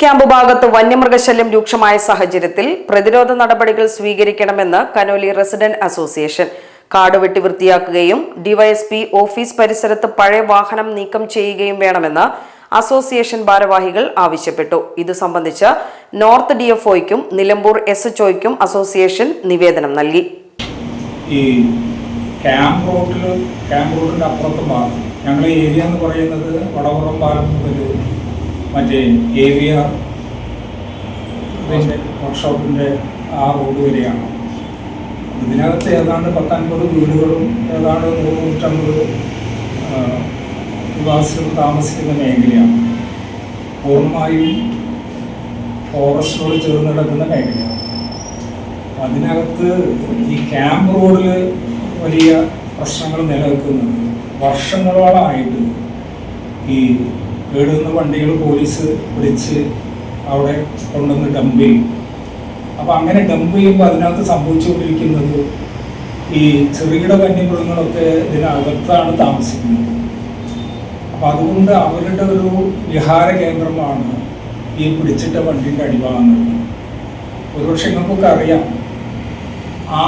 Camp ഭാഗത്ത് വന്യമൃഗശല്യം രൂക്ഷമായ സാഹചര്യത്തിൽ പ്രതിരോധ നടപടികൾ സ്വീകരിക്കണമെന്ന് കനോലി റെസിഡന്റ് അസോസിയേഷൻ. കാട് വെട്ടി വൃത്തിയാക്കുകയും ഡിവൈഎസ്പി ഓഫീസ് പരിസരത്ത് പഴയ വാഹനം നീക്കം ചെയ്യുകയും വേണമെന്ന് അസോസിയേഷൻ ഭാരവാഹികൾ ആവശ്യപ്പെട്ടു. ഇത് സംബന്ധിച്ച് നോർത്ത് ഡി എഫ് ഡിഎഫ്ഒയ്ക്കും നിലമ്പൂർ എസ് എച്ച് ഒയ്ക്കും അസോസിയേഷൻ നിവേദനം നൽകി. ഈ ക്യാമ്പ് റോട്ടിൽ ക്യാമ്പ് റോഡിന്റെ അപ്പുറത്ത് ഞങ്ങളുടെ ഏരിയ എന്ന് പറയുന്നത് വടവറം പാലം മുതൽ മറ്റേ എ വി ആർ വർക്ക്ഷോപ്പിന്റെ ആ റോഡ് വരെയാണ്. ഇതിനകത്ത് ഏതാണ്ട് പത്തൻപത് വീടുകളും ഏതാണ്ട് നൂറ് നൂറ്റമ്പത് നിവാസികൾ താമസിക്കുന്ന മേഖലയാണ്. പൂർണമായും ഫോറസ്റ്റോട് ചേർന്ന് കിടക്കുന്ന മേഖലയാണ്. അതിനകത്ത് ഈ ക്യാമ്പ് റോഡിൽ വലിയ പ്രശ്നങ്ങൾ നിലനിൽക്കുന്നത് വർഷങ്ങളോളമായിട്ട് ഈ കേടുന്ന വണ്ടികൾ പോലീസ് പിടിച്ച് അവിടെ കൊണ്ടുവന്ന് ഡംപ് ചെയ്യും. അപ്പം അങ്ങനെ ഡംപ് ചെയ്യുമ്പോൾ അതിനകത്ത് സംഭവിച്ചുകൊണ്ടിരിക്കുന്നത് ഈ ചെറുകിട വന്യമൃഗങ്ങളൊക്കെ ഇതിനകത്താണ് താമസിക്കുന്നത്. അപ്പം അതുകൊണ്ട് അവരുടെ ഒരു വിഹാര കേന്ദ്രമാണ് ഈ പിടിച്ചിട്ട വണ്ടിന്റെ അടിഭാഗങ്ങൾ ഒരുപക്ഷെ നിങ്ങൾക്കൊക്കെ അറിയാം. ആ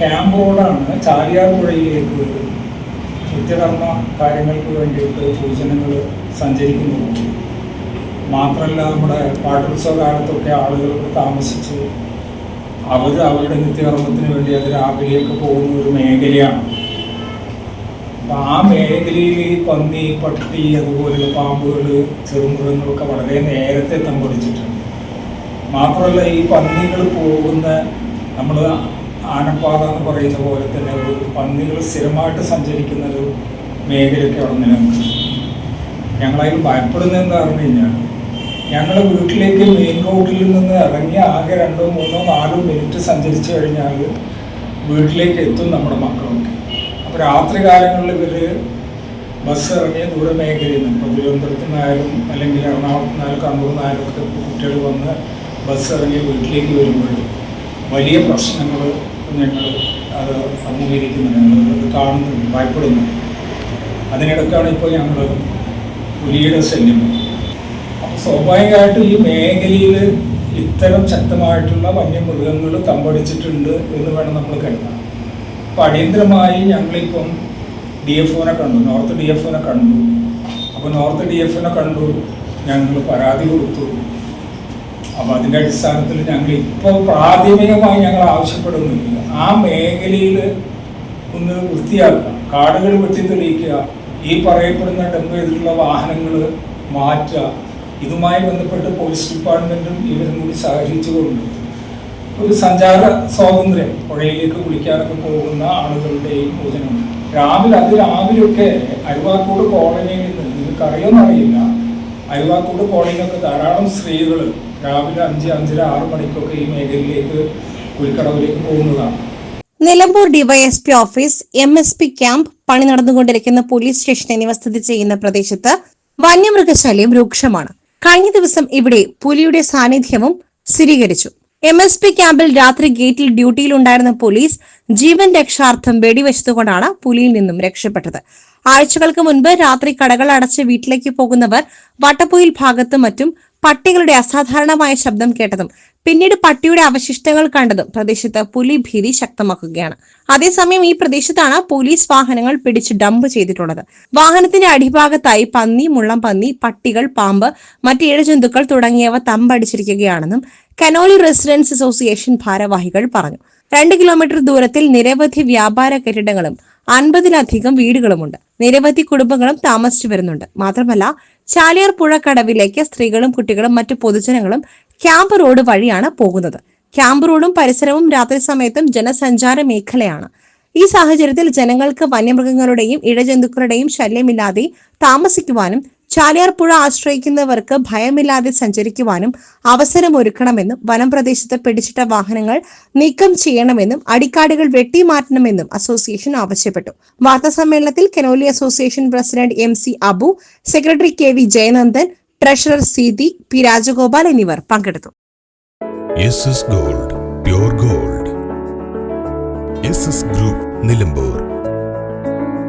ക്യാമ്പ് റോഡാണ് ചാലിയാർ പുഴയിലേക്ക് നിത്യകർമ്മ കാര്യങ്ങൾക്ക് വേണ്ടിയിട്ട് പൊതുജനങ്ങൾ സഞ്ചരിക്കുന്നുണ്ട്. മാത്രമല്ല നമ്മുടെ പാട്ടുത്സവ കാലത്തൊക്കെ ആളുകൾ താമസിച്ച് അവർ അവരുടെ നിത്യകർമ്മത്തിന് വേണ്ടി അത് രാവിലെയൊക്കെ പോകുന്ന ഒരു മേഖലയാണ്. അപ്പം ആ മേഖലയിൽ ഈ പന്നി പട്ടി അതുപോലുള്ള പാമ്പുകൾ ചെറുമൃഗങ്ങളൊക്കെ വളരെ നേരത്തെ തമ്പടിച്ചിട്ടുണ്ട്. മാത്രമല്ല ഈ പന്നികൾ പോകുന്ന നമ്മൾ ആനപ്പാത എന്ന് പറയുന്ന പോലെ തന്നെ ഒരു പന്നികൾ സ്ഥിരമായിട്ട് സഞ്ചരിക്കുന്ന ഒരു മേഖലയൊക്കെ അവിടെ നിലനിൽക്കുന്നത് ഞങ്ങളതിൽ ഭയപ്പെടുന്നത് എന്താ പറഞ്ഞു കഴിഞ്ഞാൽ ഞങ്ങളുടെ വീട്ടിലേക്ക് മെയിൻ റോഡിൽ നിന്ന് ഇറങ്ങി ആകെ രണ്ടോ മൂന്നോ നാലോ മിനിറ്റ് സഞ്ചരിച്ചു കഴിഞ്ഞാൽ വീട്ടിലേക്ക് എത്തും നമ്മുടെ മക്കളൊക്കെ. അപ്പോൾ രാത്രി കാലങ്ങളിൽ ഇവർ ബസ് ഇറങ്ങിയ ദൂരമേഖലയിൽ നിന്ന് ഇപ്പോൾ തിരുവനന്തപുരത്ത് നിന്നായാലും അല്ലെങ്കിൽ എറണാകുളത്ത് നിന്നായാലും കണ്ണൂർ നിന്നായാലും ഒക്കെ കുട്ടികൾ വന്ന് ബസ് ഇറങ്ങി വീട്ടിലേക്ക് വരുമ്പോൾ വലിയ പ്രശ്നങ്ങൾ ഞങ്ങൾ അത് അഭിമുഖീകരിക്കുന്നു ഞങ്ങൾ അത് കാണുന്നുണ്ട് ഭയപ്പെടുന്നു. അതിനിടയ്ക്കാണ് ഇപ്പോൾ ഞങ്ങൾ പുലിയുടെ ശല്യം അപ്പോൾ സ്വാഭാവികമായിട്ടും ഈ മേഖലയിൽ ഇത്തരം ശക്തമായിട്ടുള്ള വന്യമൃഗങ്ങൾ തമ്പടിച്ചിട്ടുണ്ട് എന്ന് വേണം നമ്മൾ കരുതാം അപ്പോൾ അടിയന്തരമായി ഞങ്ങളിപ്പം ഡി എഫ് ഒനെ കണ്ടു നോർത്ത് ഡി എഫ് ഒനെ കണ്ടു. അപ്പോൾ നോർത്ത് ഡി എഫിനെ കണ്ടു ഞങ്ങൾ പരാതി കൊടുത്തു. അപ്പോൾ അതിന്റെ അടിസ്ഥാനത്തിൽ ഞങ്ങൾ ഇപ്പോൾ പ്രാഥമികമായി ഞങ്ങൾ ആവശ്യപ്പെടുന്നില്ല. ആ മേഖലയിൽ ഒന്ന് വൃത്തിയാക്കുക കാടുകൾ വെട്ടിത്തെളിയിക്കുക ഈ പറയപ്പെടുന്ന ഡംപ് ചെയ്തിട്ടുള്ള വാഹനങ്ങൾ മാറ്റുക ഇതുമായി ബന്ധപ്പെട്ട് പോലീസ് ഡിപ്പാർട്ട്മെന്റും ഇവരും കൂടി സഹകരിച്ചുകൊണ്ട് ഒരു സഞ്ചാര സ്വാതന്ത്ര്യം പുഴയിലേക്ക് കുളിക്കാനൊക്കെ പോകുന്ന ആളുകളുടെയും ഭോജനം. രാവിലെ അത് രാവിലെയൊക്കെ അരുവാക്കോട് കോളനിയിൽ നിന്ന് നിങ്ങൾക്ക് അറിയുമെന്നറിയില്ല അരുവാക്കോട് കോളനിയിലൊക്കെ ധാരാളം സ്ത്രീകൾ രാവിലെ അഞ്ച് അഞ്ചര ആറ് മണിക്കൊക്കെ ഈ മേഖലയിലേക്ക് കുളിക്കടവിലേക്ക് പോകുന്നതാണ്. Nilambur DYSP office M S P camp പണി നടന്നുകൊണ്ടിരിക്കുന്ന പോലീസ് സ്റ്റേഷൻ എന്നിവ സ്ഥിതി ചെയ്യുന്ന പ്രദേശത്ത് വന്യമൃഗശല്യം രൂക്ഷമാണ്. കഴിഞ്ഞ ദിവസം ഇവിടെ പുലിയുടെ സാന്നിധ്യവും സ്ഥിരീകരിച്ചു. എം എസ് പി ക്യാമ്പിൽ രാത്രി ഗേറ്റിൽ ഡ്യൂട്ടിയിലുണ്ടായിരുന്ന പോലീസ് ജീവൻ രക്ഷാർത്ഥം വെടിവെച്ചതുകൊണ്ടാണ് പുലിയിൽ നിന്നും രക്ഷപ്പെട്ടത്. ആഴ്ചകൾക്ക് മുൻപ് രാത്രി കടകൾ അടച്ച് വീട്ടിലേക്ക് പോകുന്നവർ വട്ടപ്പൊയിൽ ഭാഗത്തും മറ്റും പട്ടികളുടെ അസാധാരണമായ ശബ്ദം കേട്ടതും പിന്നീട് പട്ടിയുടെ അവശിഷ്ടങ്ങൾ കണ്ടതും പ്രദേശത്ത് പുലി ഭീതി ശക്തമാക്കുകയാണ്. അതേസമയം ഈ പ്രദേശത്താണ് പോലീസ് വാഹനങ്ങൾ പിടിച്ച് ഡംപ് ചെയ്തിട്ടുള്ളത്. വാഹനത്തിന്റെ അടിഭാഗത്തായി പന്നി മുള്ളം പന്നി പട്ടികൾ പാമ്പ് മറ്റ് ജന്തുക്കൾ തുടങ്ങിയവ തമ്പടിച്ചിരിക്കുകയാണെന്നും കനോലി റെസിഡൻസ് അസോസിയേഷൻ ഭാരവാഹികൾ പറഞ്ഞു. രണ്ട് കിലോമീറ്റർ ദൂരത്തിൽ നിരവധി വ്യാപാര കെട്ടിടങ്ങളും അൻപതിലധികം വീടുകളുമുണ്ട്. നിരവധി കുടുംബങ്ങളും താമസിച്ചു വരുന്നുണ്ട്. മാത്രമല്ല ചാലിയാർ പുഴ കടവിലേക്ക് സ്ത്രീകളും കുട്ടികളും മറ്റു പൊതുജനങ്ങളും ക്യാമ്പ് റോഡ് വഴിയാണ് പോകുന്നത്. ക്യാമ്പ് റോഡും പരിസരവും രാത്രി സമയത്തും ജനസഞ്ചാര മേഖലയാണ്. ഈ സാഹചര്യത്തിൽ ജനങ്ങൾക്ക് വന്യമൃഗങ്ങളുടെയും ഇഴജന്തുക്കളുടെയും ശല്യമില്ലാതെ താമസിക്കുവാനും ചാലിയാർ പുഴ ആശ്രയിക്കുന്നവർക്ക് ഭയമില്ലാതെ സഞ്ചരിക്കുവാനും അവസരമൊരുക്കണമെന്നും വനം പ്രദേശത്ത് പിടിച്ചിട്ട വാഹനങ്ങൾ നീക്കം ചെയ്യണമെന്നും അടിക്കാടുകൾ വെട്ടിമാറ്റണമെന്നും അസോസിയേഷൻ ആവശ്യപ്പെട്ടു. വാർത്താ സമ്മേളനത്തിൽ Canoli association president M C Abu secretary K V Jayanandan treasurer Seethi P Rajagopal എന്നിവർ പങ്കെടുത്തു. Gold gold. ഗ്രൂപ്പ് നിലമ്പൂർ.